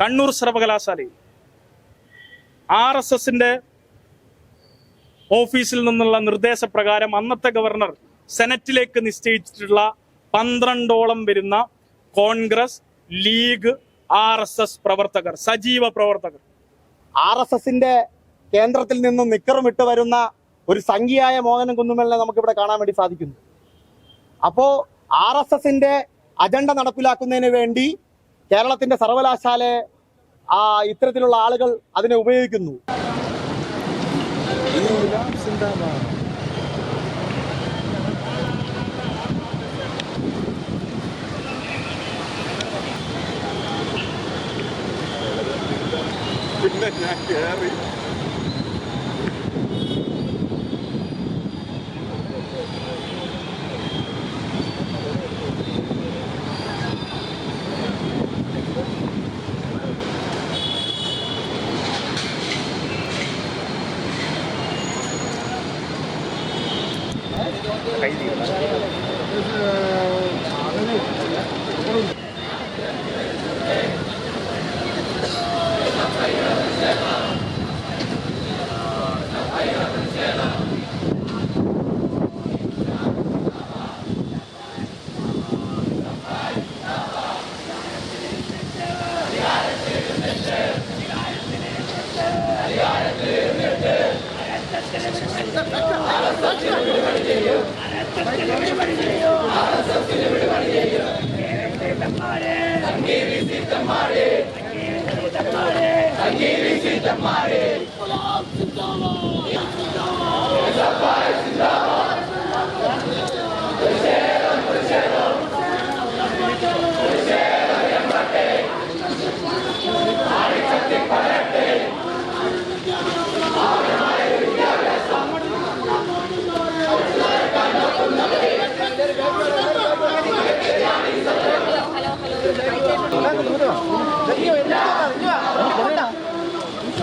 കണ്ണൂർ സർവകലാശാലയിൽ. R S എസിന്റെ ഓഫീസിൽ നിന്നുള്ള നിർദ്ദേശപ്രകാരം അന്നത്തെ ഗവർണർ സെനറ്റിലേക്ക് നിശ്ചയിച്ചിട്ടുള്ള പന്ത്രണ്ടോളം വരുന്ന Congress League R S S പ്രവർത്തകർ സജീവ പ്രവർത്തകർ. ആർ എസ് എസിന്റെ കേന്ദ്രത്തിൽ നിന്നും നിക്കറുമിട്ട് വരുന്ന ഒരു സംഖ്യയായ മോഹനൻ കുന്നുമലിനെ നമുക്കിവിടെ കാണാൻ വേണ്ടി സാധിക്കുന്നു. അപ്പോ ആർ എസ് എസിന്റെ അജണ്ട നടപ്പിലാക്കുന്നതിന് വേണ്ടി കേരളത്തിന്റെ സർവകലാശാലയെ ആ ഇത്തരത്തിലുള്ള ആളുകൾ അതിനെ ഉപയോഗിക്കുന്നു. പിന്നെ ഞാൻ കേറി.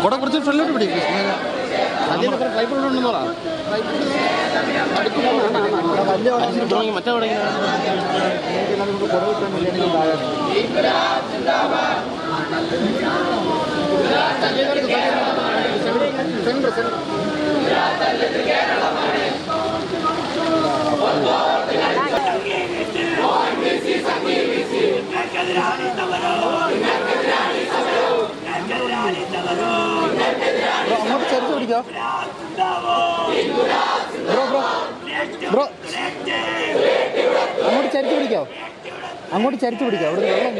കുട കുറച്ച് ഫ്രണ്ടിലോട്ട് പിടിക്കും മറ്റേ അവിടെ അങ്ങോട്ട് ചേർത്ത് പിടിക്കോ. ബ്രോ ബ്രോ ബ്രോ അങ്ങോട്ട് ചരിച്ച് പിടിക്കോ. അങ്ങോട്ട് ചരിച്ച് പിടിക്കോ. അവിടെ വെള്ളം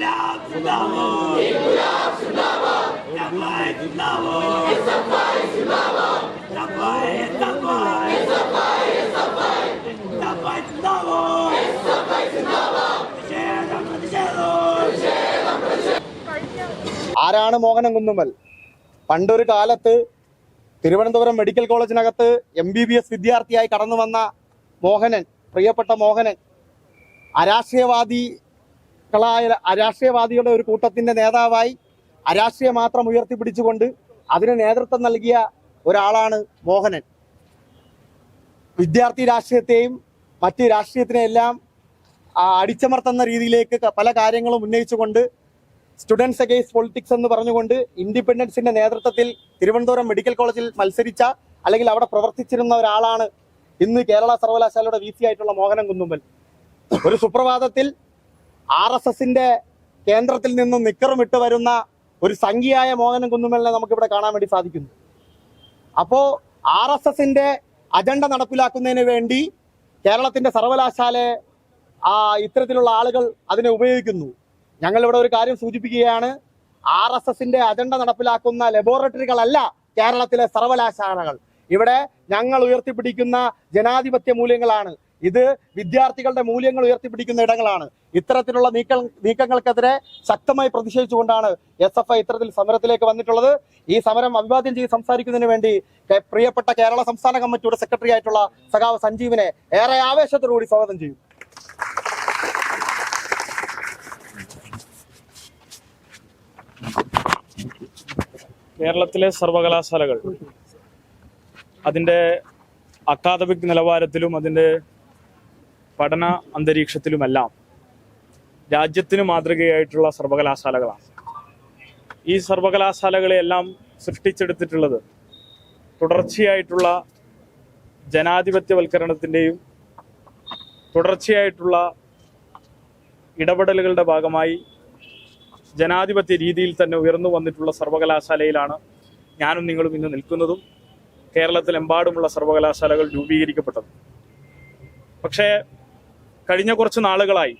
ഇൻക്ലാബ് ആരാണ് മോഹനം കുന്നുമ്മൽ? പണ്ടൊരു കാലത്ത് തിരുവനന്തപുരം മെഡിക്കൽ കോളേജിനകത്ത് എം ബി ബി എസ് വിദ്യാർത്ഥിയായി കടന്നു വന്ന മോഹനൻ പ്രിയപ്പെട്ട മോഹനൻ അരാഷ്ട്രീയവാദികളായ അരാഷ്ട്രീയവാദികളുടെ ഒരു കൂട്ടത്തിന്റെ നേതാവായി അരാഷ്ട്രീയം മാത്രം ഉയർത്തിപ്പിടിച്ചുകൊണ്ട് അതിന് നേതൃത്വം നൽകിയ ഒരാളാണ് മോഹനൻ. വിദ്യാർത്ഥി രാഷ്ട്രീയത്തെയും മറ്റ് രാഷ്ട്രീയത്തിനെയെല്ലാം അടിച്ചമർത്തുന്ന രീതിയിലേക്ക് പല കാര്യങ്ങളും ഉന്നയിച്ചുകൊണ്ട് സ്റ്റുഡൻസ് അഗെയിൻസ്റ്റ് പൊളിറ്റിക്സ് എന്ന് പറഞ്ഞുകൊണ്ട് ഇൻഡിപെൻഡൻസിന്റെ നേതൃത്വത്തിൽ തിരുവനന്തപുരം മെഡിക്കൽ കോളേജിൽ മത്സരിച്ച അല്ലെങ്കിൽ അവിടെ പ്രവർത്തിച്ചിരുന്ന ഒരാളാണ് ഇന്ന് കേരള സർവകലാശാലയുടെ വി ആയിട്ടുള്ള മോഹനൻ കുന്നുമ്പൽ. ഒരു സുപ്രഭാതത്തിൽ ആർ എസ് എസിന്റെ കേന്ദ്രത്തിൽ നിന്നും നിക്കറുമിട്ട് വരുന്ന ഒരു സംഖ്യയായ മോഹനൻ കുന്നുമലിനെ നമുക്കിവിടെ കാണാൻ വേണ്ടി സാധിക്കുന്നു. അപ്പോ ആർ എസ് എസിന്റെ അജണ്ട നടപ്പിലാക്കുന്നതിന് വേണ്ടി കേരളത്തിന്റെ സർവകലാശാലയെ ആ ഇത്തരത്തിലുള്ള ആളുകൾ അതിനെ ഉപയോഗിക്കുന്നു. ഞങ്ങൾ ഇവിടെ ഒരു കാര്യം സൂചിപ്പിക്കുകയാണ്. ആർ എസ് എസിന്റെ അജണ്ട നടപ്പിലാക്കുന്ന ലബോറട്ടറികളല്ല കേരളത്തിലെ സർവകലാശാലകൾ. ഇവിടെ ഞങ്ങൾ ഉയർത്തിപ്പിടിക്കുന്ന ജനാധിപത്യ മൂല്യങ്ങളാണ്. ഇത് വിദ്യാർത്ഥികളുടെ മൂല്യങ്ങൾ ഉയർത്തിപ്പിടിക്കുന്ന ഇടങ്ങളാണ്. ഇത്തരത്തിലുള്ള നീക്ക നീക്കങ്ങൾക്കെതിരെ ശക്തമായി പ്രതിഷേധിച്ചുകൊണ്ടാണ് എസ് എഫ് ഐ ഇത്തരത്തിൽ സമരത്തിലേക്ക് വന്നിട്ടുള്ളത്. ഈ സമരം അഭിവാദ്യം ചെയ്ത് സംസാരിക്കുന്നതിന് വേണ്ടി പ്രിയപ്പെട്ട കേരള സംസ്ഥാന കമ്മിറ്റിയുടെ സെക്രട്ടറി ആയിട്ടുള്ള സഖാവ് സഞ്ജീവിനെ ഏറെ ആവേശത്തോടുകൂടി സ്വാഗതം ചെയ്യും. കേരളത്തിലെ സർവകലാശാലകൾ അതിന്റെ അക്കാദമിക് നിലവാരത്തിലും അതിന്റെ പഠന അന്തരീക്ഷത്തിലുമെല്ലാം രാജ്യത്തിന് മാതൃകയായിട്ടുള്ള സർവകലാശാലകളാണ്. ഈ സർവകലാശാലകളെയെല്ലാം സൃഷ്ടിച്ചെടുത്തിട്ടുള്ളത് തുടർച്ചയായിട്ടുള്ള ജനാധിപത്യവൽക്കരണത്തിന്റെയും തുടർച്ചയായിട്ടുള്ള ഇടപെടലുകളുടെ ഭാഗമായി ജനാധിപത്യ രീതിയിൽ തന്നെ ഉയർന്നു വന്നിട്ടുള്ള സർവകലാശാലയിലാണ് ഞാനും നിങ്ങളും ഇന്ന് നിൽക്കുന്നതും. കേരളത്തിലെമ്പാടുമുള്ള സർവകലാശാലകൾ രൂപീകരിക്കപ്പെട്ടത്. പക്ഷേ കഴിഞ്ഞ കുറച്ച് നാളുകളായി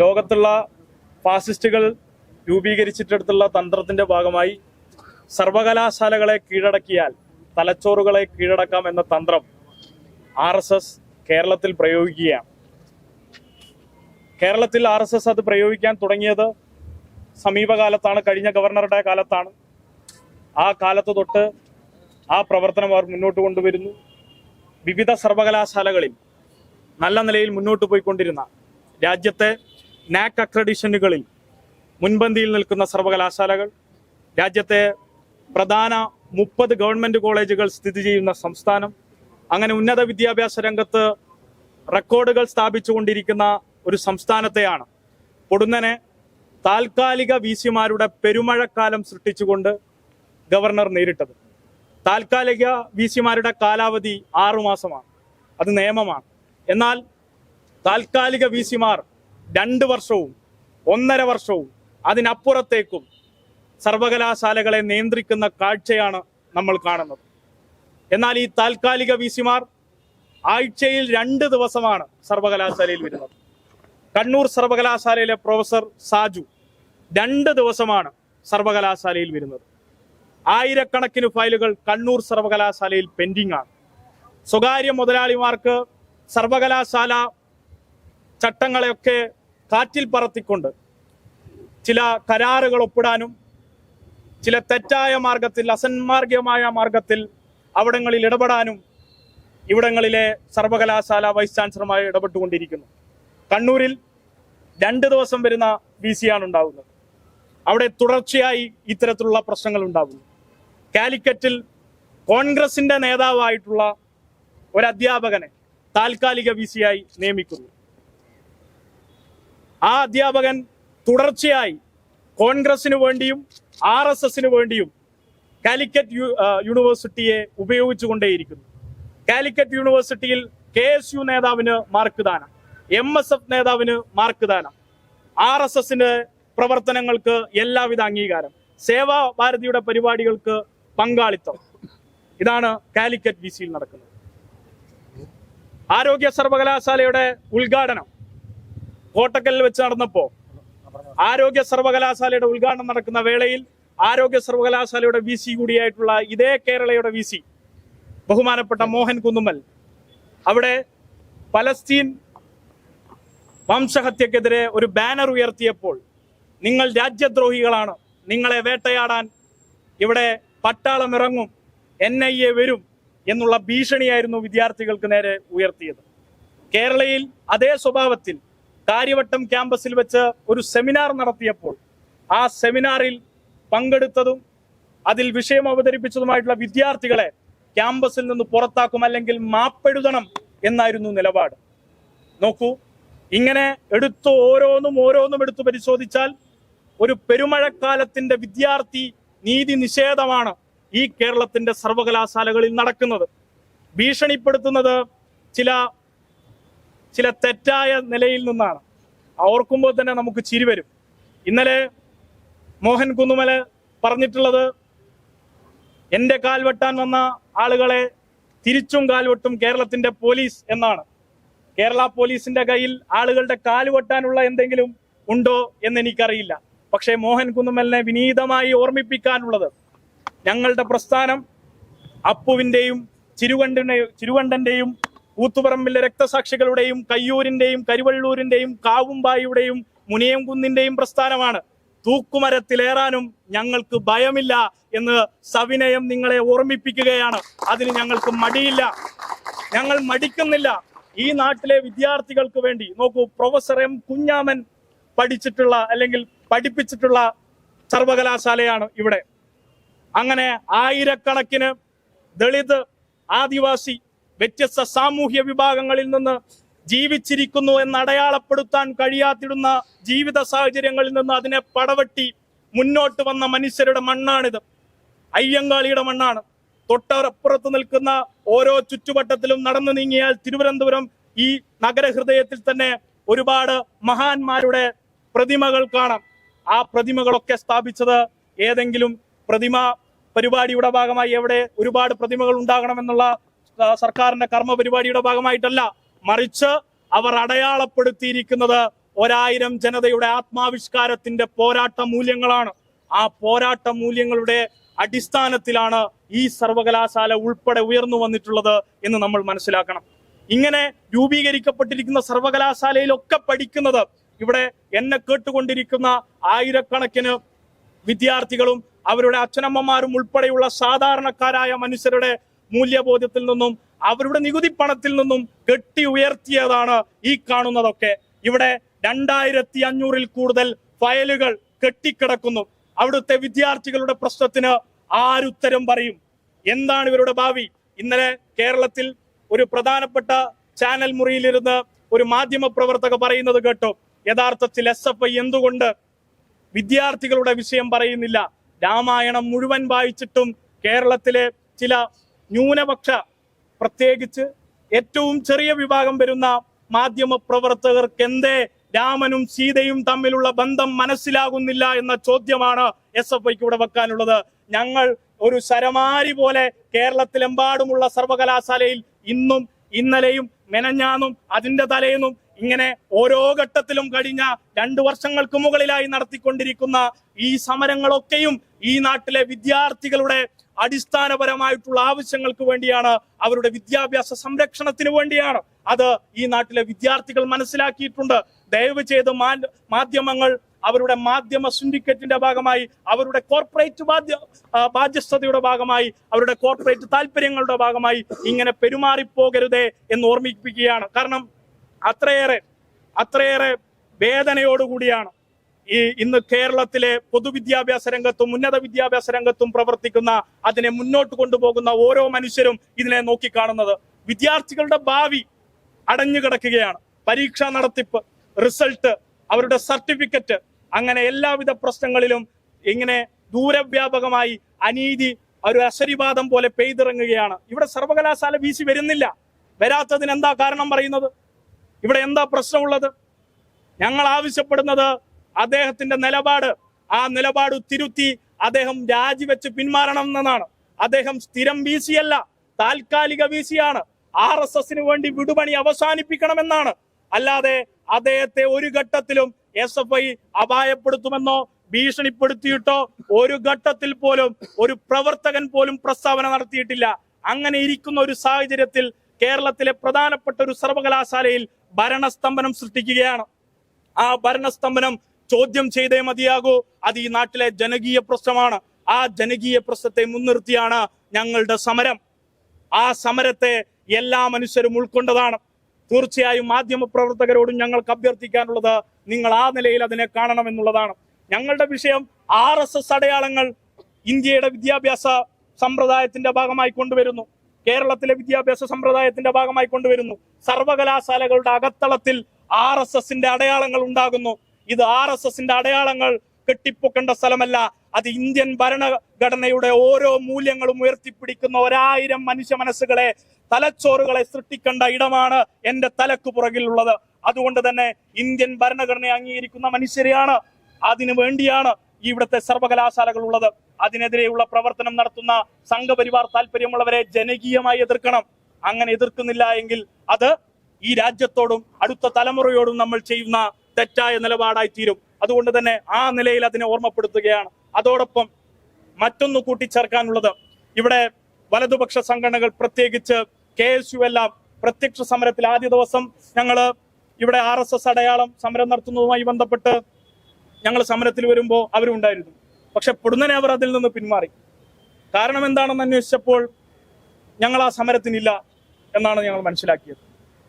ലോകത്തുള്ള ഫാസിസ്റ്റുകൾ രൂപീകരിച്ചിട്ടെടുത്തുള്ള തന്ത്രത്തിന്റെ ഭാഗമായി സർവകലാശാലകളെ കീഴടക്കിയാൽ തലച്ചോറുകളെ കീഴടക്കാം എന്ന തന്ത്രം ആർ എസ് എസ് കേരളത്തിൽ പ്രയോഗിക്കുകയാണ്. കേരളത്തിൽ ആർ എസ് എസ് അത് പ്രയോഗിക്കാൻ തുടങ്ങിയത് സമീപകാലത്താണ് കഴിഞ്ഞ ഗവർണറുടെ കാലത്താണ്. ആ കാലത്ത് തൊട്ട് ആ പ്രവർത്തനം അവർ മുന്നോട്ട് കൊണ്ടുവരുന്നു. വിവിധ സർവകലാശാലകളിൽ നല്ല നിലയിൽ മുന്നോട്ട് പോയിക്കൊണ്ടിരുന്ന രാജ്യത്തെ നാക് അക്രഡിഷനുകളിൽ മുൻപന്തിയിൽ നിൽക്കുന്ന സർവകലാശാലകൾ രാജ്യത്തെ പ്രധാന മുപ്പത് ഗവൺമെന്റ് കോളേജുകൾ സ്ഥിതി ചെയ്യുന്ന സംസ്ഥാനം അങ്ങനെ ഉന്നത വിദ്യാഭ്യാസ രംഗത്ത് റെക്കോർഡുകൾ സ്ഥാപിച്ചുകൊണ്ടിരിക്കുന്ന ഒരു സംസ്ഥാനത്തെയാണ് പൊടുന്നനെ താൽക്കാലിക വി സിമാരുടെ പെരുമഴക്കാലം സൃഷ്ടിച്ചുകൊണ്ട് ഗവർണർ നേരിട്ടത്. താൽക്കാലിക വി സിമാരുടെ കാലാവധി ആറുമാസമാണ് അത് നിയമമാണ്. എന്നാൽ താൽക്കാലിക വി സിമാർ രണ്ട് വർഷവും ഒന്നര വർഷവും അതിനപ്പുറത്തേക്കും സർവകലാശാലകളെ നിയന്ത്രിക്കുന്ന കാഴ്ചയാണ് നമ്മൾ കാണുന്നത്. എന്നാൽ ഈ താൽക്കാലിക വി സിമാർ ആഴ്ചയിൽ രണ്ട് ദിവസമാണ് സർവകലാശാലയിൽ വരുന്നത്. കണ്ണൂർ സർവകലാശാലയിലെ പ്രൊഫസർ സാജു രണ്ട് ദിവസമാണ് സർവകലാശാലയിൽ വരുന്നത്. ആയിരക്കണക്കിന് ഫയലുകൾ കണ്ണൂർ സർവകലാശാലയിൽ പെൻഡിംഗ് ആണ്. സ്വകാര്യ മുതലാളിമാർക്ക് സർവകലാശാല ചട്ടങ്ങളെയൊക്കെ കാറ്റിൽ പറത്തിക്കൊണ്ട് ചില കരാറുകൾ ഒപ്പിടാനും ചില തെറ്റായ മാർഗത്തിൽ അസന്മാർഗമായ മാർഗത്തിൽ അവിടങ്ങളിൽ ഇടപെടാനും ഇവിടങ്ങളിലെ സർവകലാശാല വൈസ് ചാൻസലർമാർ ഇടപെട്ടുകൊണ്ടിരിക്കുന്നു. കണ്ണൂരിൽ രണ്ട് ദിവസം വരുന്ന വി സിയാണ് ഉണ്ടാവുന്നത്. അവിടെ തുടർച്ചയായി ഇത്തരത്തിലുള്ള പ്രശ്നങ്ങൾ ഉണ്ടാകുന്നു കാലിക്കറ്റിൽ കോൺഗ്രസിന്റെ നേതാവായിട്ടുള്ള ഒരു അധ്യാപകനെ താൽക്കാലിക വി സിയായി നിയമിക്കുന്നു. ആ അധ്യാപകൻ തുടർച്ചയായി കോൺഗ്രസിന് വേണ്ടിയും ആർ എസ് എസിന് വേണ്ടിയും കാലിക്കറ്റ് യൂണിവേഴ്സിറ്റിയെ ഉപയോഗിച്ചുകൊണ്ടേയിരിക്കുന്നു. കാലിക്കറ്റ് യൂണിവേഴ്സിറ്റിയിൽ കെ എസ് യു നേതാവിന് മാർക്ക് ദാനം എം എസ് എഫ് നേതാവിന് മാർക്ക് ദാനം ആർ എസ് എസിന്റെ പ്രവർത്തനങ്ങൾക്ക് എല്ലാവിധ അംഗീകാരം സേവാ ഭാരതിയുടെ പരിപാടികൾക്ക് പങ്കാളിത്തം. ഇതാണ് കാലിക്കറ്റ് വി സിയിൽ നടക്കുന്നത്. ആരോഗ്യ സർവകലാശാലയുടെ ഉദ്ഘാടനം കോട്ടക്കലിൽ വെച്ച് നടന്നപ്പോ ആരോഗ്യ സർവകലാശാലയുടെ ഉദ്ഘാടനം നടക്കുന്ന വേളയിൽ ആരോഗ്യ സർവകലാശാലയുടെ വി സി കൂടിയായിട്ടുള്ള ഇതേ കേരളയുടെ വി സി ബഹുമാനപ്പെട്ട മോഹൻ കുന്നുമ്മൽ അവിടെ പലസ്തീൻ വംശഹത്യക്കെതിരെ ഒരു ബാനർ ഉയർത്തിയപ്പോൾ നിങ്ങൾ രാജ്യദ്രോഹികളാണ് നിങ്ങളെ വേട്ടയാടാൻ ഇവിടെ പട്ടാളം ഇറങ്ങും. എൻ ഐ എ വരും എന്നുള്ള ഭീഷണിയായിരുന്നു വിദ്യാർത്ഥികൾക്ക് നേരെ ഉയർത്തിയത്. കേരളയിൽ അതേ സ്വഭാവത്തിൽ കാര്യവട്ടം ക്യാമ്പസിൽ വെച്ച് ഒരു സെമിനാർ നടത്തിയപ്പോൾ ആ സെമിനാറിൽ പങ്കെടുത്തതും അതിൽ വിഷയം അവതരിപ്പിച്ചതുമായിട്ടുള്ള വിദ്യാർത്ഥികളെ ക്യാമ്പസിൽ നിന്ന് പുറത്താക്കും അല്ലെങ്കിൽ മാപ്പെഴുതണം എന്നായിരുന്നു നിലപാട്. നോക്കൂ ഇങ്ങനെ എടുത്തു ഓരോന്നും ഓരോന്നും എടുത്തു പരിശോധിച്ചാൽ ഒരു പെരുമഴക്കാലത്തിന്റെ വിദ്യാർത്ഥി നീതി നിഷേധമാണ് ഈ കേരളത്തിന്റെ സർവകലാശാലകളിൽ നടക്കുന്നത്. ഭീഷണിപ്പെടുത്തുന്നത് ചില ചില തെറ്റായ നിലയിൽ നിന്നാണ്. ഓർക്കുമ്പോൾ തന്നെ നമുക്ക് ചിരി വരും. ഇന്നലെ മോഹൻ കുന്നുമല പറഞ്ഞിട്ടുള്ളത് എന്റെ കാൽ വെട്ടാൻ വന്ന ആളുകളെ തിരിച്ചും കാൽവെട്ടും കേരളത്തിന്റെ പോലീസ് എന്നാണ്. കേരള പോലീസിന്റെ കയ്യിൽ ആളുകളുടെ കാലുവെട്ടാനുള്ള എന്തെങ്കിലും ഉണ്ടോ എന്ന് എനിക്കറിയില്ല. പക്ഷേ മോഹൻ കുന്നുമലിനെ വിനീതമായി ഓർമ്മിപ്പിക്കാനുള്ളത് ഞങ്ങളുടെ പ്രസ്ഥാനം അപ്പുവിന്റെയും ചിരുവണ്ടിനെ ചിരുവണ്ടന്റെയും കൂത്തുപറമ്പിലെ രക്തസാക്ഷികളുടെയും കയ്യൂരിന്റെയും കരുവള്ളൂരിന്റെയും കാവുംബായിയുടെയും മുനിയംകുന്നിന്റെയും പ്രസ്ഥാനമാണ്. തൂക്കുമരത്തിലേറാനും ഞങ്ങൾക്ക് ഭയമില്ല എന്ന് സവിനയം നിങ്ങളെ ഓർമ്മിപ്പിക്കുകയാണ്. അതിന് ഞങ്ങൾക്ക് മടിയില്ല. ഞങ്ങൾ മടിക്കുന്നില്ല. ഈ നാട്ടിലെ വിദ്യാർത്ഥികൾക്ക് വേണ്ടി നോക്കൂ പ്രൊഫസർ എം കുഞ്ഞാമൻ പഠിച്ചിട്ടുള്ള അല്ലെങ്കിൽ പഠിപ്പിച്ചിട്ടുള്ള സർവകലാശാലയാണ് ഇവിടെ. അങ്ങനെ ആയിരക്കണക്കിന് ദളിത് ആദിവാസി വ്യത്യസ്ത സാമൂഹ്യ വിഭാഗങ്ങളിൽ നിന്ന് ജീവിച്ചിരിക്കുന്നു എന്ന് അടയാളപ്പെടുത്താൻ കഴിയാത്തിടുന്ന ജീവിത സാഹചര്യങ്ങളിൽ നിന്ന് അതിനെ പടവെട്ടി മുന്നോട്ട് വന്ന മനുഷ്യരുടെ മണ്ണാണിത്. അയ്യങ്കാളിയുടെ മണ്ണാണ്. തൊട്ടപ്പുറത്ത് നിൽക്കുന്ന ഓരോ ചുറ്റുവട്ടത്തിലും നടന്നു നീങ്ങിയാൽ തിരുവനന്തപുരം ഈ നഗരഹൃദയത്തിൽ തന്നെ ഒരുപാട് മഹാന്മാരുടെ പ്രതിമകൾ കാണാം. ആ പ്രതിമകളൊക്കെ സ്ഥാപിച്ചത് ഏതെങ്കിലും പ്രതിമ പരിപാടിയുടെ ഭാഗമായി എവിടെ ഒരുപാട് പ്രതിമകൾ ഉണ്ടാകണമെന്നുള്ള സർക്കാരിന്റെ കർമ്മ പരിപാടിയുടെ ഭാഗമായിട്ടല്ല മറിച്ച് അവർ അടയാളപ്പെടുത്തിയിരിക്കുന്നത് ഒരായിരം ജനതയുടെ ആത്മാവിഷ്കാരത്തിന്റെ പോരാട്ട മൂല്യങ്ങളാണ്. ആ പോരാട്ട മൂല്യങ്ങളുടെ അടിസ്ഥാനത്തിലാണ് ഈ സർവകലാശാല ഉൾപ്പെടെ ഉയർന്നു വന്നിട്ടുള്ളത് എന്ന് നമ്മൾ മനസ്സിലാക്കണം. ഇങ്ങനെ രൂപീകരിക്കപ്പെട്ടിരിക്കുന്ന സർവകലാശാലയിലൊക്കെ പഠിക്കുന്നത് ഇവിടെ എന്നെ കേട്ടുകൊണ്ടിരിക്കുന്ന ആയിരക്കണക്കിന് വിദ്യാർത്ഥികളും അവരുടെ അച്ഛനമ്മമാരും ഉൾപ്പെടെയുള്ള സാധാരണക്കാരായ മനുഷ്യരുടെ മൂല്യബോധ്യത്തിൽ നിന്നും അവരുടെ നികുതി പണത്തിൽ നിന്നും കെട്ടി ഉയർത്തിയതാണ് ഈ കാണുന്നതൊക്കെ. ഇവിടെ രണ്ടായിരത്തി അഞ്ഞൂറിൽ കൂടുതൽ ഫയലുകൾ കെട്ടിക്കിടക്കുന്നു. അവിടുത്തെ വിദ്യാർത്ഥികളുടെ പ്രശ്നത്തിന് ആരുത്തരം പറയും? എന്താണ് ഇവരുടെ ഭാവി? ഇന്നലെ കേരളത്തിൽ ഒരു പ്രധാനപ്പെട്ട ചാനൽ മുറിയിലിരുന്ന് ഒരു മാധ്യമ പ്രവർത്തക പറയുന്നത് കേട്ടു. യഥാർത്ഥത്തിൽ എസ് എഫ് ഐ എന്തുകൊണ്ട് വിദ്യാർത്ഥികളുടെ വിഷയം പറയുന്നില്ല? രാമായണം മുഴുവൻ വായിച്ചിട്ടും കേരളത്തിലെ ചില ന്യൂനപക്ഷ പ്രത്യേകിച്ച് ഏറ്റവും ചെറിയ വിഭാഗം വരുന്ന മാധ്യമ പ്രവർത്തകർക്ക് എന്തേ രാമനും സീതയും തമ്മിലുള്ള ബന്ധം മനസ്സിലാകുന്നില്ല എന്ന ചോദ്യമാണ് എസ് എഫ് ഐക്ക് ഇവിടെ വെക്കാനുള്ളത്. ഞങ്ങൾ ഒരു ശരമാരി പോലെ കേരളത്തിലെമ്പാടുമുള്ള സർവകലാശാലയിൽ ഇന്നും ഇന്നലെയും മെനഞ്ഞാന്നും അതിന്റെ തലേന്നും ഇങ്ങനെ ഓരോ ഘട്ടത്തിലും കഴിഞ്ഞ രണ്ടു വർഷങ്ങൾക്ക് മുകളിലായി നടത്തിക്കൊണ്ടിരിക്കുന്ന ഈ സമരങ്ങളൊക്കെയും ഈ നാട്ടിലെ വിദ്യാർത്ഥികളുടെ അടിസ്ഥാനപരമായിട്ടുള്ള ആവശ്യങ്ങൾക്ക് വേണ്ടിയാണ് അവരുടെ വിദ്യാഭ്യാസ സംരക്ഷണത്തിന് വേണ്ടിയാണ്. അത് ഈ നാട്ടിലെ വിദ്യാർത്ഥികൾ മനസ്സിലാക്കിയിട്ടുണ്ട്. ദയവ് ചെയ്ത് മാധ്യമങ്ങൾ അവരുടെ മാധ്യമ സിൻഡിക്കേറ്റിന്റെ ഭാഗമായി അവരുടെ കോർപ്പറേറ്റ് ബാധ്യ ബാധ്യസ്ഥതയുടെ ഭാഗമായി അവരുടെ കോർപ്പറേറ്റ് താല്പര്യങ്ങളുടെ ഭാഗമായി ഇങ്ങനെ പെരുമാറിപ്പോകരുതേ എന്ന് ഓർമ്മിപ്പിക്കുകയാണ്. കാരണം അത്രയേറെ അത്രയേറെ വേദനയോടുകൂടിയാണ് ഈ ഇന്ന് കേരളത്തിലെ പൊതുവിദ്യാഭ്യാസ രംഗത്തും ഉന്നത വിദ്യാഭ്യാസ രംഗത്തും പ്രവർത്തിക്കുന്ന അതിനെ മുന്നോട്ട് കൊണ്ടുപോകുന്ന ഓരോ മനുഷ്യരും ഇതിനെ നോക്കിക്കാണുന്നത്. വിദ്യാർത്ഥികളുടെ ഭാവി അടഞ്ഞു കിടക്കുകയാണ്. പരീക്ഷാ നടത്തിപ്പ് റിസൾട്ട് അവരുടെ സർട്ടിഫിക്കറ്റ് അങ്ങനെ എല്ലാവിധ പ്രശ്നങ്ങളിലും ഇങ്ങനെ ദൂരവ്യാപകമായി അനീതി ഒരു അശരിവാദം പോലെ പെയ്തിറങ്ങുകയാണ്. ഇവിടെ സർവകലാശാല വീശി വരുന്നില്ല. വരാത്തതിന് എന്താ കാരണം പറയുന്നത്? ഇവിടെ എന്താ പ്രശ്നമുള്ളത്? ഞങ്ങൾ ആവശ്യപ്പെടുന്നത് അദ്ദേഹത്തിന്റെ നിലപാട്. ആ നിലപാട് തിരുത്തി അദ്ദേഹം രാജിവെച്ച് പിന്മാറണം എന്നതാണ് അദ്ദേഹം സ്ഥിരം വി സി അല്ല താൽക്കാലിക വി സി ആണ് ആർ എസ് എസിന് വേണ്ടി വിടുപണി അവസാനിപ്പിക്കണമെന്നാണ്. അല്ലാതെ അദ്ദേഹത്തെ ഒരു ഘട്ടത്തിലും എസ് എഫ് ഐ അപായപ്പെടുത്തുമെന്നോ ഭീഷണിപ്പെടുത്തിയിട്ടോ ഒരു ഘട്ടത്തിൽ പോലും ഒരു പ്രവർത്തകൻ പോലും പ്രസ്താവന നടത്തിയിട്ടില്ല. അങ്ങനെ ഇരിക്കുന്ന ഒരു സാഹചര്യത്തിൽ കേരളത്തിലെ പ്രധാനപ്പെട്ട ഒരു സർവകലാശാലയിൽ ഭരണസ്തംഭനം സൃഷ്ടിക്കുകയാണ്. ആ ഭരണസ്തംഭനം ചോദ്യം ചെയ്തേ മതിയാകൂ. അത് ഈ നാട്ടിലെ ജനകീയ പ്രശ്നമാണ്. ആ ജനകീയ പ്രശ്നത്തെ മുൻനിർത്തിയാണ് ഞങ്ങളുടെ സമരം. ആ സമരത്തെ എല്ലാ മനുഷ്യരും ഉൾക്കൊണ്ടതാണ്. തീർച്ചയായും മാധ്യമ പ്രവർത്തകരോടും ഞങ്ങൾക്ക് അഭ്യർത്ഥിക്കാനുള്ളത് നിങ്ങൾ ആ നിലയിൽ അതിനെ കാണണം എന്നുള്ളതാണ്. ഞങ്ങളുടെ വിഷയം ആർ അടയാളങ്ങൾ ഇന്ത്യയുടെ വിദ്യാഭ്യാസ സമ്പ്രദായത്തിന്റെ ഭാഗമായി കൊണ്ടുവരുന്നു. കേരളത്തിലെ വിദ്യാഭ്യാസ സമ്പ്രദായത്തിന്റെ ഭാഗമായി കൊണ്ടുവരുന്നു. സർവകലാശാലകളുടെ അകത്തളത്തിൽ ആർ എസ് എസിന്റെ അടയാളങ്ങൾ ഉണ്ടാകുന്നു. ഇത് ആർ എസ് എസിന്റെ അടയാളങ്ങൾ കെട്ടിപ്പൊക്കേണ്ട സ്ഥലമല്ല. അത് ഇന്ത്യൻ ഭരണഘടനയുടെ ഓരോ മൂല്യങ്ങളും ഉയർത്തിപ്പിടിക്കുന്ന ഒരായിരം മനുഷ്യ മനസ്സുകളെ തലച്ചോറുകളെ സൃഷ്ടിക്കേണ്ട ഇടമാണ് എന്റെ തലക്ക് പുറകിലുള്ളത്. അതുകൊണ്ട് തന്നെ ഇന്ത്യൻ ഭരണഘടനയെ അംഗീകരിക്കുന്ന മനുഷ്യരെയാണ്. അതിനു വേണ്ടിയാണ് ഇവിടുത്തെ സർവകലാശാലകൾ ഉള്ളത് അതിനെതിരെയുള്ള പ്രവർത്തനം നടത്തുന്ന സംഘപരിവാർ താല്പര്യമുള്ളവരെ ജനകീയമായി എതിർക്കണം. അങ്ങനെ എതിർക്കുന്നില്ല എങ്കിൽ അത് ഈ രാജ്യത്തോടും അടുത്ത തലമുറയോടും നമ്മൾ ചെയ്യുന്ന തെറ്റായ നിലപാടായി തീരും അതുകൊണ്ട് തന്നെ ആ നിലയിൽ അതിനെ ഓർമ്മപ്പെടുത്തുകയാണ്. അതോടൊപ്പം മറ്റൊന്ന് കൂട്ടിച്ചേർക്കാനുള്ളത്. ഇവിടെ വലതുപക്ഷ സംഘടനകൾ പ്രത്യേകിച്ച് കെ എസ് യു എല്ലാം പ്രത്യക്ഷ സമരത്തിൽ ആദ്യ ദിവസം ഞങ്ങൾ ഇവിടെ ആർ എസ് എസ് അടയാളം സമരം നടത്തുന്നതുമായി ബന്ധപ്പെട്ട് ഞങ്ങൾ സമരത്തിൽ വരുമ്പോൾ അവരുണ്ടായിരുന്നു. പക്ഷെ പൊടുന്നനെ അവർ അതിൽ നിന്ന് പിന്മാറി. കാരണം എന്താണെന്ന് അന്വേഷിച്ചപ്പോൾ ഞങ്ങൾ ആ സമരത്തിനില്ല എന്നാണ് ഞങ്ങൾ മനസ്സിലാക്കിയത്.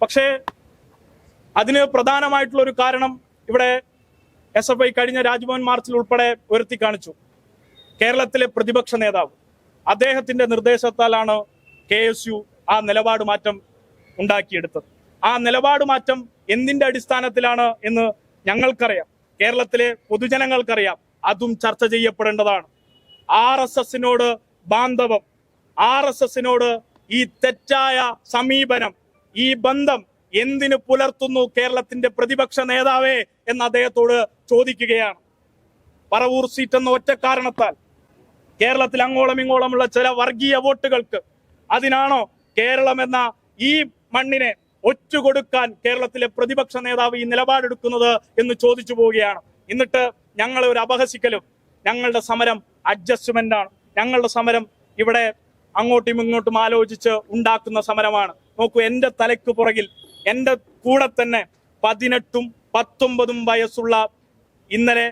പക്ഷേ അതിന് പ്രധാനമായിട്ടുള്ള ഒരു കാരണം ഇവിടെ എസ് എഫ് ഐ കഴിഞ്ഞ രാജ്ഭവൻ മാർച്ചിൽ ഉൾപ്പെടെ ഉയർത്തി കാണിച്ചു. കേരളത്തിലെ പ്രതിപക്ഷ നേതാവ്. അദ്ദേഹത്തിന്റെ നിർദ്ദേശത്താലാണ് കെ എസ് യു ആ നിലപാട് മാറ്റം ഉണ്ടാക്കിയെടുത്തത്. ആ നിലപാട് മാറ്റം എന്തിന്റെ അടിസ്ഥാനത്തിലാണ് എന്ന് ഞങ്ങൾക്കറിയാം. കേരളത്തിലെ പൊതുജനങ്ങൾക്കറിയാം അതും ചർച്ച ചെയ്യപ്പെടേണ്ടതാണ്. ആർ എസ് എസിനോട് ബാന്ധവം ആർ എസ് എസിനോട് ഈ തെറ്റായ സമീപനം ഈ ബന്ധം എന്തിനു പുലർത്തുന്നു കേരളത്തിന്റെ പ്രതിപക്ഷ നേതാവേ എന്ന് അദ്ദേഹത്തോട് ചോദിക്കുകയാണ്. പറവൂർ സീറ്റ് എന്ന ഒറ്റ കാരണത്താൽ കേരളത്തിൽ അങ്ങോളം ഇങ്ങോളമുള്ള ചില വർഗീയ വോട്ടുകൾക്ക് അതിനാണോ കേരളം എന്ന ഈ മണ്ണിനെ ഒറ്റുകൊടുക്കാൻ കേരളത്തിലെ പ്രതിപക്ഷ നേതാവ് ഈ നിലപാടെടുക്കുന്നത് എന്ന് ചോദിച്ചു പോവുകയാണ്. എന്നിട്ട് ഞങ്ങളെ ഒരു അപഹസിക്കലും ഞങ്ങളുടെ സമരം അഡ്ജസ്റ്റ്മെന്റ് ആണ് ഞങ്ങളുടെ സമരം ഇവിടെ അങ്ങോട്ടും ഇങ്ങോട്ടും ആലോചിച്ച് ഉണ്ടാക്കുന്ന സമരമാണ്. നോക്കൂ എന്റെ തലയ്ക്ക് പുറകിൽ എന്റെ കൂടെ തന്നെ പതിനെട്ടും പത്തൊമ്പതും വയസ്സുള്ള ഇന്നലെ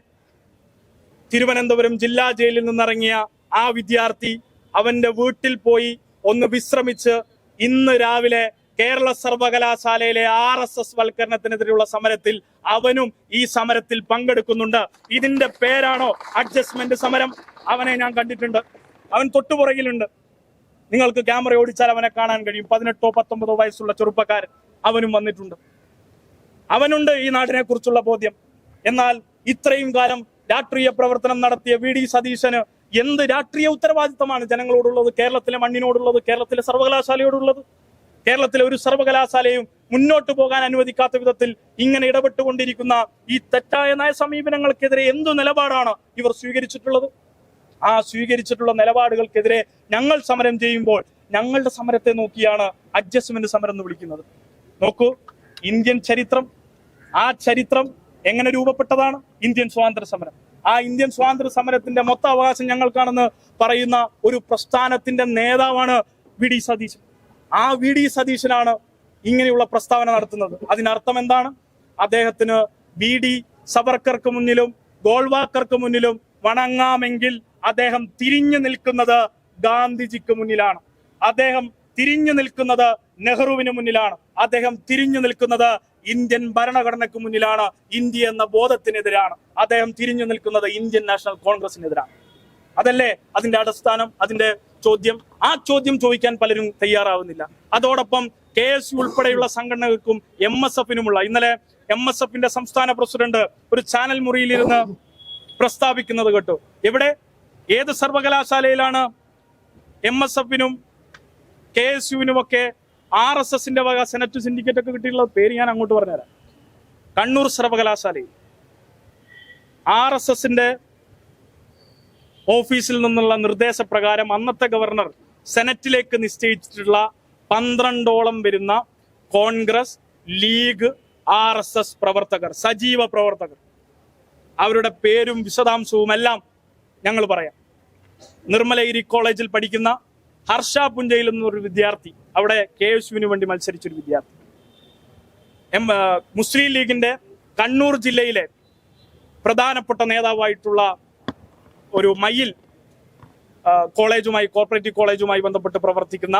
തിരുവനന്തപുരം ജില്ലാ ജയിലിൽ നിന്നിറങ്ങിയ ആ വിദ്യാർത്ഥി അവന്റെ വീട്ടിൽ പോയി ഒന്ന് വിശ്രമിച്ച് ഇന്ന് രാവിലെ കേരള സർവകലാശാലയിലെ ആർ എസ് എസ് വൽക്കരണത്തിനെതിരെയുള്ള സമരത്തിൽ അവനും ഈ സമരത്തിൽ പങ്കെടുക്കുന്നുണ്ട്. ഇതിന്റെ പേരാണോ അഡ്ജസ്റ്റ്മെന്റ് സമരം? അവനെ ഞാൻ കണ്ടിട്ടുണ്ട്. അവൻ തൊട്ടുപുറകിലുണ്ട്. നിങ്ങൾക്ക് ക്യാമറ ഓടിച്ചാൽ അവനെ കാണാൻ കഴിയും. പതിനെട്ടോ പത്തൊമ്പതോ വയസ്സുള്ള ചെറുപ്പക്കാരൻ അവനും വന്നിട്ടുണ്ട്. അവനുണ്ട് ഈ നാടിനെ കുറിച്ചുള്ള ബോധ്യം. എന്നാൽ ഇത്രയും കാലം രാഷ്ട്രീയ പ്രവർത്തനം നടത്തിയ വി ഡി സതീശന് എന്ത് രാഷ്ട്രീയ ഉത്തരവാദിത്തമാണ് ജനങ്ങളോടുള്ളത്? കേരളത്തിലെ മണ്ണിനോടുള്ളത്? കേരളത്തിലെ സർവകലാശാലയോടുള്ളത്? കേരളത്തിലെ ഒരു സർവകലാശാലയും മുന്നോട്ട് പോകാൻ അനുവദിക്കാത്ത വിധത്തിൽ ഇങ്ങനെ ഇടപെട്ടുകൊണ്ടിരിക്കുന്ന ഈ തെറ്റായ നയ സമീപനങ്ങൾക്കെതിരെ എന്തു നിലപാടാണ് ഇവർ സ്വീകരിച്ചിട്ടുള്ളത്? ആ സ്വീകരിച്ചിട്ടുള്ള നിലപാടുകൾക്കെതിരെ ഞങ്ങൾ സമരം ചെയ്യുമ്പോൾ ഞങ്ങളുടെ സമരത്തെ നോക്കിയാണ് അഡ്ജസ്റ്റ്മെന്റ് സമരം എന്ന് വിളിക്കുന്നത്. നോക്കൂ ഇന്ത്യൻ ചരിത്രം ആ ചരിത്രം എങ്ങനെ രൂപപ്പെട്ടതാണ്? ഇന്ത്യൻ സ്വാതന്ത്ര്യ സമരം. ആ ഇന്ത്യൻ സ്വാതന്ത്ര്യ സമരത്തിന്റെ മൊത്ത അവകാശം ഞങ്ങൾക്കാണെന്ന് പറയുന്ന ഒരു പ്രസ്ഥാനത്തിന്റെ നേതാവാണ് വി ഡി സതീശൻ. ആ വി ഡി സതീശനാണ് ഇങ്ങനെയുള്ള പ്രസ്താവന നടത്തുന്നത്. അതിനർത്ഥം എന്താണ്? അദ്ദേഹത്തിന് ബി ഡി സവർക്കർക്ക് മുന്നിലും ഗോൾവാക്കർക്ക് മുന്നിലും വണങ്ങാമെങ്കിൽ അദ്ദേഹം തിരിഞ്ഞു നിൽക്കുന്നത് ഗാന്ധിജിക്ക് മുന്നിലാണ്. അദ്ദേഹം തിരിഞ്ഞു നിൽക്കുന്നത് നെഹ്റുവിന് മുന്നിലാണ്. അദ്ദേഹം തിരിഞ്ഞു നിൽക്കുന്നത് ഇന്ത്യൻ ഭരണഘടനയ്ക്ക് മുന്നിലാണ്. ഇന്ത്യ എന്ന ബോധത്തിനെതിരാണ്. അദ്ദേഹം തിരിഞ്ഞു നിൽക്കുന്നത് ഇന്ത്യൻ നാഷണൽ കോൺഗ്രസിനെതിരാണ്. അതല്ലേ അതിന്റെ അടിസ്ഥാനം? അതിന്റെ ചോദ്യം ആ ചോദ്യം ചോദിക്കാൻ പലരും തയ്യാറാവുന്നില്ല. അതോടൊപ്പം കെ എസ് യു ഉൾപ്പെടെയുള്ള സംഘടനകൾക്കും എം എസ് എഫിനുമുള്ള ഇന്നലെ എം എസ് എഫിന്റെ സംസ്ഥാന പ്രസിഡന്റ് ഒരു ചാനൽ മുറിയിലിരുന്ന് പ്രസ്താവിക്കുന്നത് കേട്ടു. എവിടെ? ഏത് സർവകലാശാലയിലാണ് എം എസ് എഫിനും കെ എസ് യുവിനും ഒക്കെ ആർ എസ് എസിന്റെ വക സെനറ്റ് സിൻഡിക്കേറ്റ് ഒക്കെ കിട്ടിയിട്ടുള്ള പേര് ഞാൻ അങ്ങോട്ട് പറഞ്ഞുതരാം. കണ്ണൂർ സർവകലാശാലയിൽ ആർ എസ് എസിന്റെ ഓഫീസിൽ നിന്നുള്ള നിർദ്ദേശപ്രകാരം അന്നത്തെ ഗവർണർ സെനറ്റിലേക്ക് നിശ്ചയിച്ചിട്ടുള്ള പന്ത്രണ്ടോളം വരുന്ന Congress League R S S പ്രവർത്തകർ സജീവ പ്രവർത്തകർ. അവരുടെ പേരും വിശദാംശവും എല്ലാം ഞങ്ങൾ പറയാം. നിർമ്മലഗിരി കോളേജിൽ പഠിക്കുന്ന ഹർഷ പുഞ്ചയിൽ എന്നൊരു വിദ്യാർത്ഥി അവിടെ കെ എസ് യുവിന് വേണ്ടി മത്സരിച്ചൊരു വിദ്യാർത്ഥി. എം മുസ്ലിം ലീഗിന്റെ കണ്ണൂർ ജില്ലയിലെ പ്രധാനപ്പെട്ട നേതാവായിട്ടുള്ള ഒരു മയിൽ കോളേജുമായി കോർപ്പറേറ്റീവ് കോളേജുമായി ബന്ധപ്പെട്ട് പ്രവർത്തിക്കുന്ന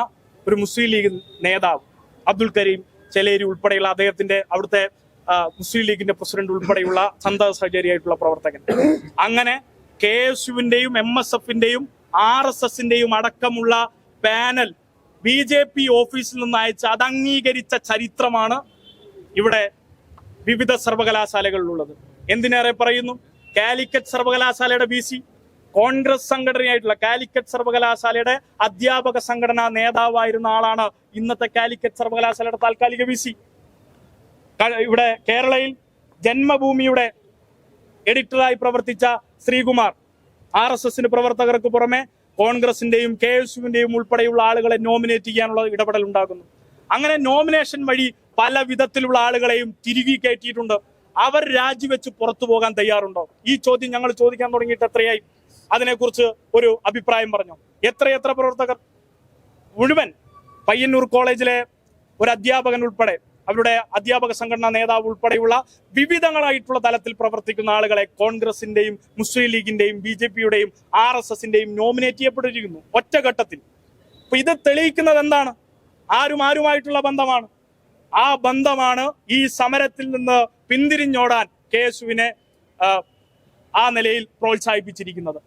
ഒരു മുസ്ലിം ലീഗ് നേതാവ് അബ്ദുൽ കരീം ചെലേരി ഉൾപ്പെടെയുള്ള അദ്ദേഹത്തിന്റെ അവിടുത്തെ മുസ്ലിം ലീഗിന്റെ പ്രസിഡന്റ് ഉൾപ്പെടെയുള്ള സന്ത സഹചാരിയായിട്ടുള്ള പ്രവർത്തകൻ. അങ്ങനെ കെ എസ് യുവിന്റെയും എം എസ് എഫിന്റെയും ആർ എസ് എസിന്റെയും അടക്കമുള്ള പാനൽ ബി ജെ പി ഓഫീസിൽ നിന്ന് അയച്ച അത് അംഗീകരിച്ച ചരിത്രമാണ് ഇവിടെ വിവിധ സർവകലാശാലകളിലുള്ളത്. എന്തിനേറെ പറയുന്നു? കാലിക്കറ്റ് സർവകലാശാലയുടെ ബി സി. കോൺഗ്രസ് സംഘടനയായിട്ടുള്ള കാലിക്കറ്റ് സർവകലാശാലയുടെ അധ്യാപക സംഘടനാ നേതാവായിരുന്ന ആളാണ് ഇന്നത്തെ കാലിക്കറ്റ് സർവകലാശാലയുടെ താൽക്കാലിക വി ഇവിടെ കേരളയിൽ ജന്മഭൂമിയുടെ എഡിറ്ററായി പ്രവർത്തിച്ച ശ്രീകുമാർ ആർ എസ് എസിന് പ്രവർത്തകർക്ക് പുറമെ കോൺഗ്രസിന്റെയും കെ എസ് യുവിന്റെയും ഉൾപ്പെടെയുള്ള ആളുകളെ നോമിനേറ്റ് ചെയ്യാനുള്ള ഇടപെടൽ ഉണ്ടാകുന്നു. അങ്ങനെ നോമിനേഷൻ വഴി പല വിധത്തിലുള്ള ആളുകളെയും തിരികെ കയറ്റിയിട്ടുണ്ട്. അവർ രാജിവെച്ച് പുറത്തു പോകാൻ തയ്യാറുണ്ടോ? ഈ ചോദ്യം ഞങ്ങൾ ചോദിക്കാൻ തുടങ്ങിയിട്ട് എത്രയായി? അതിനെക്കുറിച്ച് ഒരു അഭിപ്രായം പറഞ്ഞു. എത്രയെത്ര പ്രവർത്തകർ? മുഴുവൻ പയ്യന്നൂർ കോളേജിലെ ഒരു അധ്യാപകൻ ഉൾപ്പെടെ അവരുടെ അധ്യാപക സംഘടനാ നേതാവ് ഉൾപ്പെടെയുള്ള വിവിധങ്ങളായിട്ടുള്ള തലത്തിൽ പ്രവർത്തിക്കുന്ന ആളുകളെ കോൺഗ്രസിന്റെയും മുസ്ലിം ലീഗിന്റെയും ബി ജെ പിയുടെയും ആർ എസ് എസിന്റെയും നോമിനേറ്റ് ചെയ്യപ്പെട്ടിരിക്കുന്നു ഒറ്റഘട്ടത്തിൽ. അപ്പൊ ഇത് തെളിയിക്കുന്നത് എന്താണ്? ആരും ആരുമായിട്ടുള്ള ബന്ധമാണ്. ആ ബന്ധമാണ് ഈ സമരത്തിൽ നിന്ന് പിന്തിരിഞ്ഞോടാൻ കെ ആ നിലയിൽ പ്രോത്സാഹിപ്പിച്ചിരിക്കുന്നത്.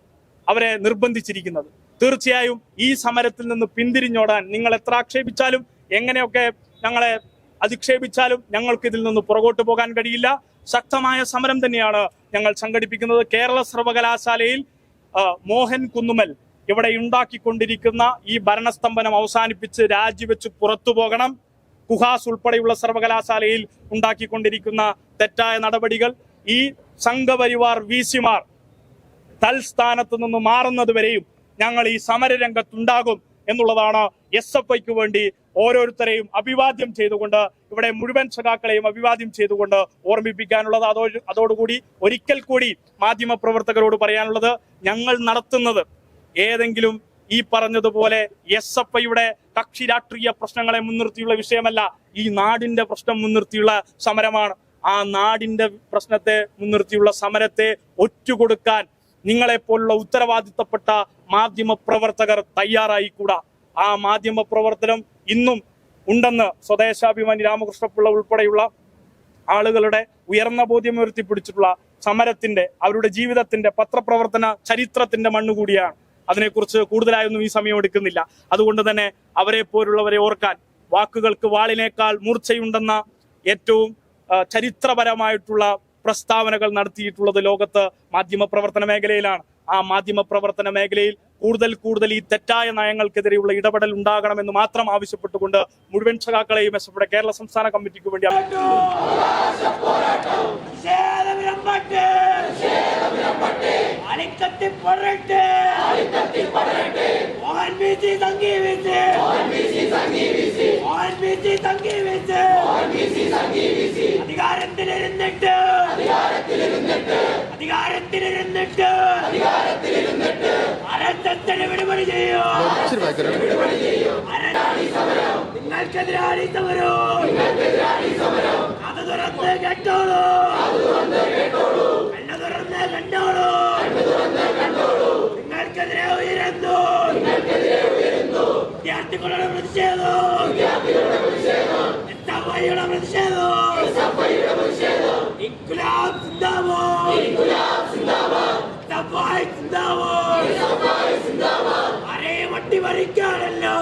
അവരെ നിർബന്ധിച്ചിരിക്കുന്നത്. തീർച്ചയായും ഈ സമരത്തിൽ നിന്ന് പിന്തിരിഞ്ഞോടാൻ നിങ്ങൾ എത്ര ആക്ഷേപിച്ചാലും എങ്ങനെയൊക്കെ ഞങ്ങളെ അധിക്ഷേപിച്ചാലും ഞങ്ങൾക്ക് ഇതിൽ നിന്ന് പുറകോട്ട് പോകാൻ കഴിയില്ല. ശക്തമായ സമരം തന്നെയാണ് ഞങ്ങൾ സംഘടിപ്പിക്കുന്നത്. കേരള സർവകലാശാലയിൽ മോഹൻ കുന്നുമൽ ഇവിടെ ഉണ്ടാക്കിക്കൊണ്ടിരിക്കുന്ന ഈ ഭരണസ്തംഭനം അവസാനിപ്പിച്ച് രാജിവെച്ച് പുറത്തു പോകണം. കുഹാസ് ഉൾപ്പെടെയുള്ള സർവകലാശാലയിൽ ഉണ്ടാക്കിക്കൊണ്ടിരിക്കുന്ന തെറ്റായ നടപടികൾ. ഈ സംഘപരിവാർ വി സിമാർ തൽസ്ഥാനത്ത് നിന്ന് മാറുന്നത് വരെയും ഞങ്ങൾ ഈ സമരരംഗത്തുണ്ടാകും എന്നുള്ളതാണ് എസ് എഫ് ഐക്ക് വേണ്ടി ഓരോരുത്തരെയും അഭിവാദ്യം ചെയ്തുകൊണ്ട് ഇവിടെ മുഴുവൻ സഖാക്കളെയും അഭിവാദ്യം ചെയ്തുകൊണ്ട് ഓർമ്മിപ്പിക്കാനുള്ളത് അതോ അതോടുകൂടി ഒരിക്കൽ കൂടി മാധ്യമ പ്രവർത്തകരോട് പറയാനുള്ളത് ഞങ്ങൾ നടത്തുന്നത് ഏതെങ്കിലും ഈ പറഞ്ഞതുപോലെ എസ് എഫ് ഐയുടെ കക്ഷി രാഷ്ട്രീയ പ്രശ്നങ്ങളെ മുൻനിർത്തിയുള്ള വിഷയമല്ല ഈ നാടിന്റെ പ്രശ്നം മുൻനിർത്തിയുള്ള സമരമാണ്. ആ നാടിന്റെ പ്രശ്നത്തെ മുൻനിർത്തിയുള്ള സമരത്തെ ഒറ്റുകൊടുക്കാൻ നിങ്ങളെപ്പോലുള്ള ഉത്തരവാദിത്തപ്പെട്ട മാധ്യമ പ്രവർത്തകർ തയ്യാറായിക്കൂടാ. ആ മാധ്യമ പ്രവർത്തനം ഇന്നും ഉണ്ടെന്ന് സ്വദേശാഭിമാനി രാമകൃഷ്ണപിള്ള ഉൾപ്പെടെയുള്ള ആളുകളുടെ ഉയർന്ന ബോധ്യം ഉയർത്തിപ്പിടിച്ചിട്ടുള്ള സമരത്തിന്റെ അവരുടെ ജീവിതത്തിന്റെ പത്രപ്രവർത്തന ചരിത്രത്തിന്റെ മണ്ണുകൂടിയാണ് അതിനെക്കുറിച്ച് കൂടുതലായൊന്നും ഈ സമയം എടുക്കുന്നില്ല. അതുകൊണ്ട് തന്നെ അവരെ പോലുള്ളവരെ ഓർക്കാൻ വാക്കുകൾക്ക് വാളിനേക്കാൾ മൂർച്ചയുണ്ടെന്ന ഏറ്റവും ചരിത്രപരമായിട്ടുള്ള പ്രസ്താവനകൾ നടത്തിയിട്ടുള്ളത് ലോകത്ത് മാധ്യമ പ്രവർത്തന മേഖലയിലാണ്. ആ മാധ്യമ പ്രവർത്തന മേഖലയിൽ കൂടുതൽ കൂടുതൽ ഈ തെറ്റായ നയങ്ങൾക്കെതിരെയുള്ള ഇടപെടൽ ഉണ്ടാകണമെന്ന് മാത്രം ആവശ്യപ്പെട്ടുകൊണ്ട് മുഴുവൻ സഖാക്കളെയും എസ് കേരള സംസ്ഥാന കമ്മിറ്റിക്ക് വേണ്ടി അധികാരത്തിലിരുന്നിട്ട്. അണിക്കത്തി പടരട്ടെ മോഹൻ ബി സി തങ്കി വീശ് മോഹൻ ബി സി തങ്കി വീശ് അധികാരത്തിലിരുന്നിട്ട് അധികാരത്തിലിരുന്നിട്ട് അരസത്തിന് വിടുപടി ചെയ്യോ. ഇച്ചിരി വായിക്കരുത് നിങ്ങൾക്കെതിരാണ് ഈ സമരം അത് തുറന്ന് കേട്ടോളൂ. കണ്ണു തുറന്ന് കണ്ടോളൂ. നിങ്ങൾക്കെതിരെ ഉയരുന്നു. വിദ്യാർത്ഥികളുടെ പ്രതിഷേധം. എസ്എഫ്ഐയുടെ പ്രതിഷേധം. ഇൻകുലാബ് സിന്ദാബാദ്. എസ്എഫ്ഐ സിന്ദാബാദ്. ആരെയും അട്ടിമറിക്കാനല്ലോ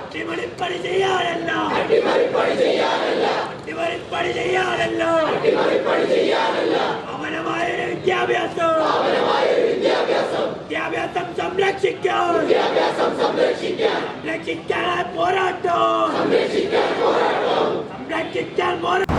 അട്ടിമറിപ്പണി ചെയ്യാനല്ലോ അട്ടിമറിപ്പണി ചെയ്യാനല്ലോ അവനമായ വിദ്യാഭ്യാസം വിദ്യാഭ്യാസം സംരക്ഷിക്കാൻ സംരക്ഷിക്കാൻ പോരാട്ടം സംരക്ഷിക്കാൻ പോരാട്ടം